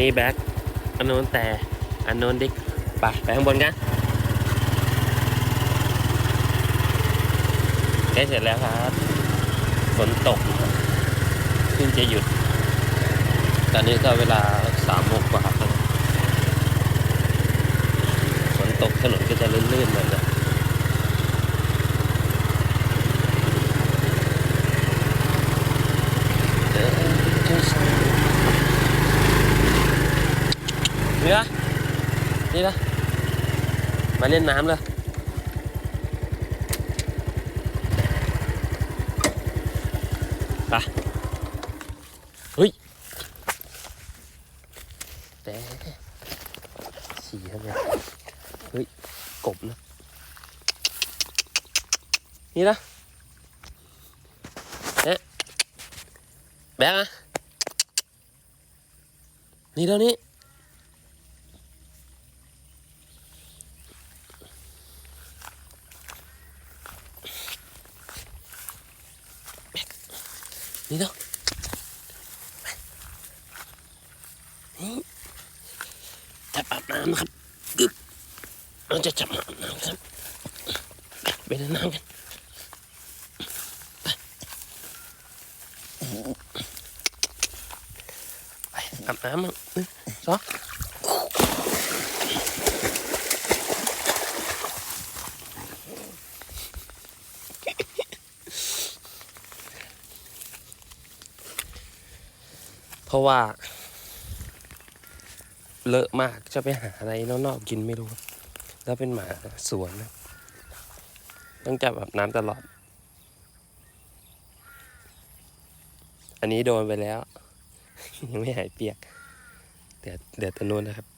นี่แบ็คอันโน้นแต่อันโน้นดิกไปไปข้างบนกันใกล้เสร็จแล้วครับฝนตกนะครับเพิ่งจะหยุด ตอนนี้ก็เวลาสามโมงกว่าฝนตกถนนก็จะลื่นๆหน่อยนะเออ นี่ละนี่ละมาเล่นน้ำเลยไปเฮ้ยแต่ฉี่ทำไมเฮ้ย กบนะนี่นะเอ๊ะแบงค์อะนี่แล้วนี่ นี่แล้วนี่จับอาบน้ำนะครับกึบเราจะจับอาบน้ำครับไปเล่นน้ำกันไปไปอาบน้ำมั้งหนึ่งสอ ราะว่า เลอะมากจะไปหาอะไรนอกๆกินไม่รู้ แล้วเป็นหมาสวนต้องจับแบบน้ำตลอด อันนี้โดนไปแล้ว ยังไม่หายเปียก เดี๋ยวเดี๋ยวตะนู้นนะครับ